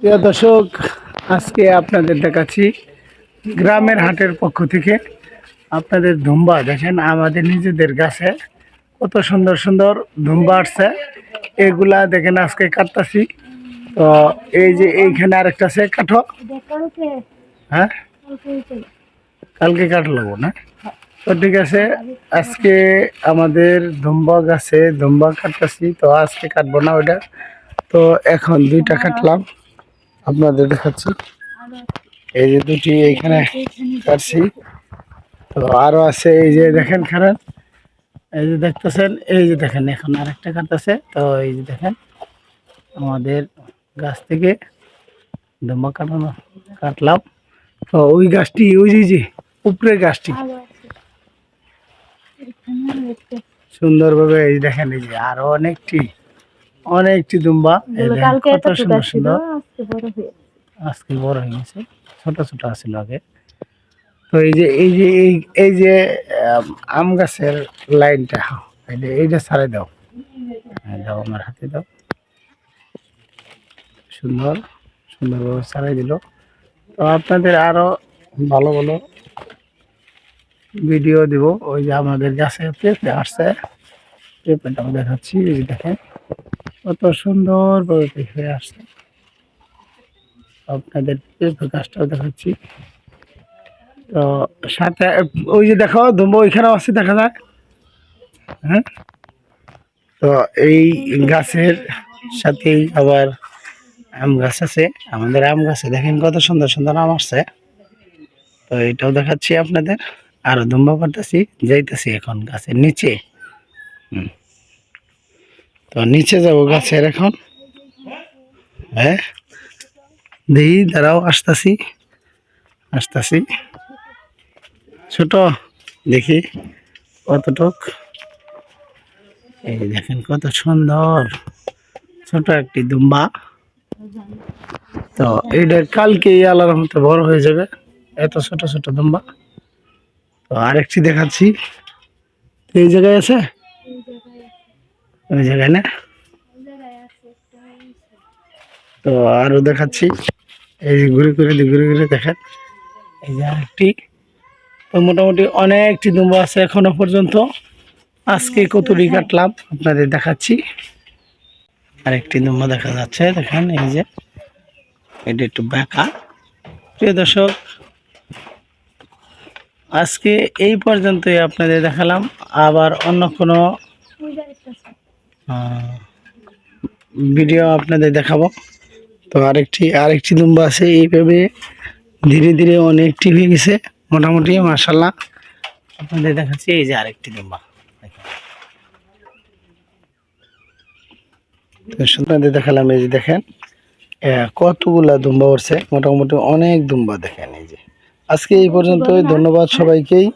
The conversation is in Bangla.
প্রিয় দর্শক, আজকে আপনাদের দেখাচ্ছি গ্রামের হাটের পক্ষ থেকে আপনাদের ধুম্বা। দেখেন, আমাদের নিজেদের গাছে কত সুন্দর সুন্দর ধুম্বা আসছে। এগুলা দেখেন, আজকে কাটতাছি। তো এই যে এইখানে আরেকটা আছে কাঠো হ্যাঁ? কালকে কাটলাম না? তো ঠিক আছে, আজকে আমাদের ধুম্বা গাছে ধুম্বা কাটতেছি। তো আজকে কাটবো না ওইটা। তো এখন দুইটা কাটলাম। আপনাদের দেখাচ্ছি। এই যে দুটি এইখানে কাটছি তো আরও আছে এই যে দেখেন খারাপ। এই যে দেখতেছেন এই যে দেখেন এখন আর আরেকটা কাটতেছে। তো এই যে দেখেন আমাদের গাছ থেকে ধুম্বা কাটানো কাটলাম। তো ওই গাছটি ওই যে যে উপরের গাছটি। সুন্দরভাবে এই দেখেন এই যে আরও অনেকটি অনেকটি দুম্বা। কত সুন্দর সুন্দর। আজকে বড় হয়ে গেছে। ছোট ছোট আছিল আগে। তো এই যে এই যে এই এই যে আম, গাছের লাইনটা এইটা ছাড়াই দাও। হ্যাঁ, দাও আমার হাতে দাও। সুন্দর সুন্দরভাবে ছাড়াই দিল। তো আপনাদের আরও ভালো ভালো ভিডিও দিব। ওই যে আমাদের গাছে পেঁপে আসছে। পেঁপেটাও দেখাচ্ছি এই যে দেখেন। কত সুন্দরভাবে পেঁপে আসছে। আপনাদের পেঁপে গাছটাও দেখাচ্ছি। তো সাথে, ওই যে দেখো, ধুম্ব ওইখানেও আছে, দেখা যাক। হ্যাঁ? তো এই গাছের সাথেই আবার আম গাছ আছে। আমাদের আম গাছে, দেখেন কত সুন্দর সুন্দর আম আসছে। তো এটাও দেখাচ্ছি আপনাদের। আরও দুম্বা করতেছি, যাইতেছি এখন গাছের নিচে। তো নিচে যাব গাছের এখন। হ্যাঁ? দেখি দাঁড়াও, আসতাছি। আসতাছি। ছোট, দেখি, কতটুক? এই দেখেন, কত সুন্দর। ছোট একটি দুম্বা। তো এইটা কালকে আল্লাহর মতো বড় হয়ে যাবে। এত ছোট ছোট দুম্বা। তো আরেকটি দেখাচ্ছি। এই জায়গায় আছে? ওই জায়গায় না? তো আরও দেখাচ্ছি। এই যে ঘুরে ঘুরে ঘুরে ঘুরে দেখেন। এই যে আরেকটি। তো মোটামুটি অনেকটি দুম্বা আছে এখনও পর্যন্ত। আজকে কতটি কাটলাম, আপনাদের দেখাচ্ছি। আরেকটি দুম্বা দেখা যাচ্ছে, দেখেন এই যে। এটা একটু বেঁকা। প্রিয় দর্শক, আজকে এই পর্যন্তই আপনাদের দেখালাম। আবার অন্য কোনো ভিডিও আপনাদের দেখাবো। তো আরেকটি আরেকটি দুম্বা আছে এইভাবে ধীরে ধীরে অনেকটি হয়ে গেছে মোটামুটি মার্শাল্লাহ আপনাদের দেখাচ্ছি এই যে আরেকটি দুম্বা। দেখেন। তো আপনাদের দেখালাম এই যে দেখেন আহ, কতগুলা দুম্বা উঠছে মোটামুটি অনেক দুম্বা দেখেন এই যে। আজকে এই পর্যন্তই ধন্যবাদ সবাইকেই।